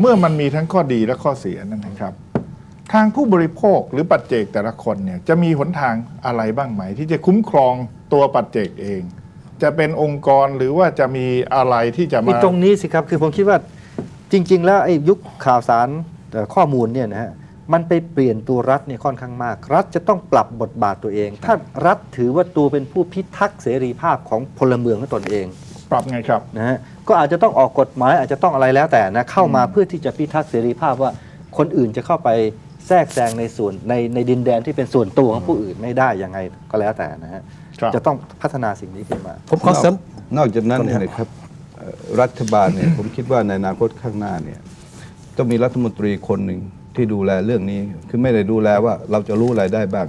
เมื่อมันมีทั้งข้อดีและข้อเสียนั่นนะครับ ทางผู้บริโภคหรือปัจเจกแต่ละคนเนี่ยจะมีหนทางอะไรบ้างไหม ที่จะคุ้มครองตัวปัจเจกเอง จะเป็นองค์กรหรือว่าจะมีอะไรที่จะมีมา ตรงนี้สิครับคือผมคิดว่าจริง ๆ แล้วไอ้ยุคข่าวสารข้อมูลเนี่ยนะฮะมันไปเปลี่ยนตัวรัฐเนี่ยค่อนข้างมาก รัฐจะต้องปรับบทบาทตัวเอง ถ้ารัฐถือว่าตัวเป็นผู้พิทักษ์เสรีภาพของพลเมืองของตนเอง ปรับไงครับ นะฮะก็อาจจะต้องออกกฎหมายอาจจะต้องอะไรแล้วแต่นะเข้ามาเพื่อที่จะพิทักษ์เสรีภาพว่าคนอื่นจะเข้าไปแทรกแซงในส่วนในในดินแดนที่เป็นส่วนตัวของผู้อื่นไม่ได้ยังไงก็แล้วแต่นะฮะครับ จะต้องพัฒนาสิ่งนี้ขึ้นมา ผมขอเสริม นอกจากนั้นก่อนเนี่ยนะครับนะครับเอ่อรัฐบาลเนี่ย ผมคิดว่าในอนาคตข้างหน้าเนี่ยต้องมีรัฐมนตรีคนหนึ่ง ที่ดูแลเรื่องนี้ คือไม่ได้ดูแลว่าเราจะรู้อะไรได้บ้าง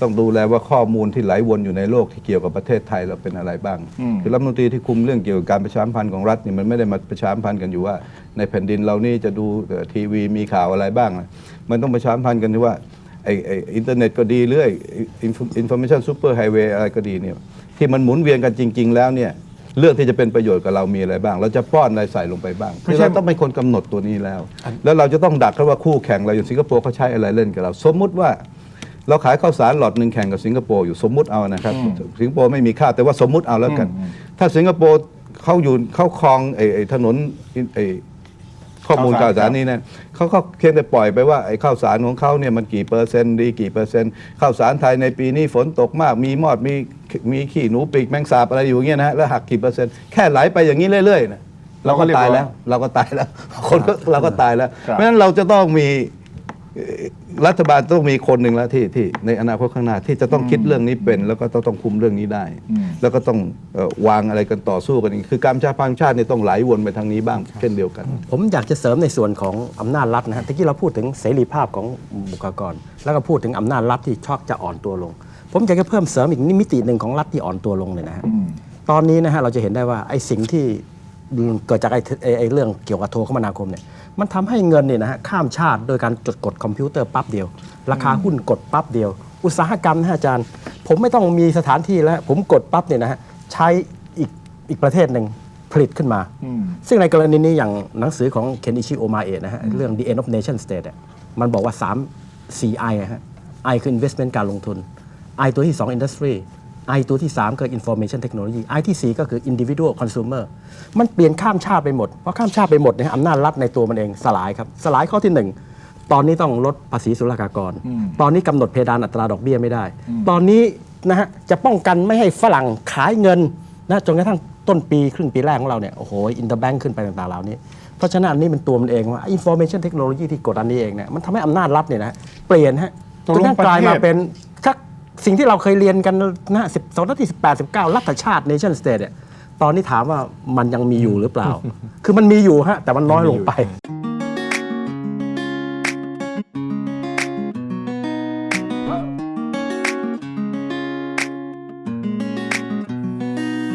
ต้องดูแลว่าข้อมูลที่ไหลวนอยู่ในโลกที่เกี่ยวกับประเทศไทยเราเป็นอะไรบ้าง คือรัฐมนตรีที่คุมเรื่องเกี่ยวกับการประชาสัมพันธ์ของรัฐนี่มันไม่ได้มาประชาสัมพันธ์กันอยู่ว่า ในแผ่นดินเรานี่จะดูทีวีมีข่าวอะไรบ้าง มันต้องประชาสัมพันธ์กันที่ว่าไอไออินเทอร์เน็ตก็ดีเรื่อยอินโฟมิชันซูเปอร์ไฮเวย์อะไรก็ดีเนี่ยที่มันหมุนเวียนกันจริง ๆ แล้วเนี่ย เรื่องที่จะเป็นประโยชน์กับเรามีอะไรบ้าง เราจะป้อนอะไรใส่ลงไปบ้างไม่ใช่เราต้องเป็นคนกำหนดตัวนี้แล้ว แล้วเราจะต้องดักเขาว่าคู่แข่งเราอย่างสิงคโปร์เขาใช้อะไรเล่นกับเรา สมมุติว่า เราขายข้าวสารหลอดหนึ่งแข่งกับสิงคโปร์อยู่สมมุติเอานะครับ สิงคโปร์ไม่มีค่าแต่ว่าสมมุติเอาแล้วกัน ถ้าสิงคโปร์เขาอยู่เขาครองไอ้ไอ้ถนนไอ้ข้อมูลข่าข่าววสาสารรนี้เนี่ยเขาเขาเพียงแต่ปล่อยไปว่าไอ้ข้าวสารของเขาเนี่ยมันกี่เปอร์เซ็นต์ดีกี่เปอร์เซ็นต์ข้าวสารไทยในปีนี้ฝนตกมากมีมอดมี มีขี้หนูปีกแมงสาบอะไรอยู่อย่างเงี้ยนะฮะแล้วหักกี่เปอร์เซ็นต์แค่ไหลไปอย่างนี้เรื่อยๆนะเราก็ตายแล้ว เราก็ตายแล้ว คนก็เราก็ตายแล้วครับเพราะฉะนั้นเราจะต้องมีเอ่อรัฐบาลต้องมีคนหนึ่งแล้วที่ที่ในอนาคตข้างหน้าที่จะต้องคิดเรื่องนี้เป็น แล้วก็ต้องต้องคุมเรื่องนี้ได้อืมแล้วก็ต้องเอ่อวางอะไรกันต่อสู้กันอีกคือการประชาพันธ์ชาติเนี่ยต้องไหลวนไปทางนี้บ้างเช่นเดียวกัน ผมอยากจะเสริมในส่วนของอำนาจรัฐนะฮะตะกี้เราพูดถึงเสรีภาพของบุคลากร แล้วก็พูดถึงอำนาจรัฐที่ชอบจะอ่อนตัวลง ผมอยากจะเพิ่มเสริมอีกนิมิติหนึ่งของรัฐที่อ่อนตัวลงเลยนะฮะอืมตอนนี้นะฮะเราจะเห็นได้ว่าไอ้สิ่งที่เกิดจากไอ้ไอ้ไอ้เรื่องเกี่ยวกับโทรคมนาคมเนี่ยมันทำให้เงินเนี่ยนะฮะข้ามชาติโดยการจดกดคอมพิวเตอร์ปั๊บเดียว ราคาหุ้นกดปั๊บเดียว อุตสาหกรรมนะฮะอาจารย์ ผมไม่ต้องมีสถานที่แล้ว ผมกดปั๊บเนี่ยนะฮะใช้อีกอีกประเทศหนึ่งผลิตขึ้นมาอืมซึ่งในกรณีนี้อย่างหนังสือของเคนอิชิโอมาเอะนะฮะเรื่อง The End of Nation State อะมันบอกว่า3 4 I อะฮะ I คือ investment การลงทุน I ตัวที่ 2 industry I ตัวที่ 3 คือ information technology I ที่ 4 ก็คือ individual consumer มันเปลี่ยนข้ามชาติไปหมด เพราะข้ามชาติไปหมดเนยฮะอำนาจรัฐในตัวมันเองสลายครับ สลายข้อที่ 1 ตอนนี้ต้องลดภาษีศุลกากร ตอนนี้กำหนดเพดานอัตราดอกเบี้ยไม่ได้ ตอนนี้นะฮะจะป้องกันไม่ให้ฝรั่งขายเงินนะจนกระทั่งต้นปีครึ่งปีแรกของเราเนี่ยโอ้โหอินเตอร์แบงค์ขึ้นไปต่างๆเหล่านี้ เพราะฉะนั้นอันนี้เป็นตัวมันเองว่า information technology ที่กดอันนี้เองเนี่ยมันทำให้อำนาจรัฐเนี่ยนะเปลี่ยนฮะตกลงจนกระทั่งกลายมาประเทศเป็นชัก สิ่งที่เราเคยเรียนกันนะสิบสองนาทีสิบแปดสิบเก้ารัฐชาติ nation state เนี่ยตอนนี้ถามว่ามันยังมีอยู่หรือเปล่า คือมันมีอยู่ฮะแต่มันน้อยลงไป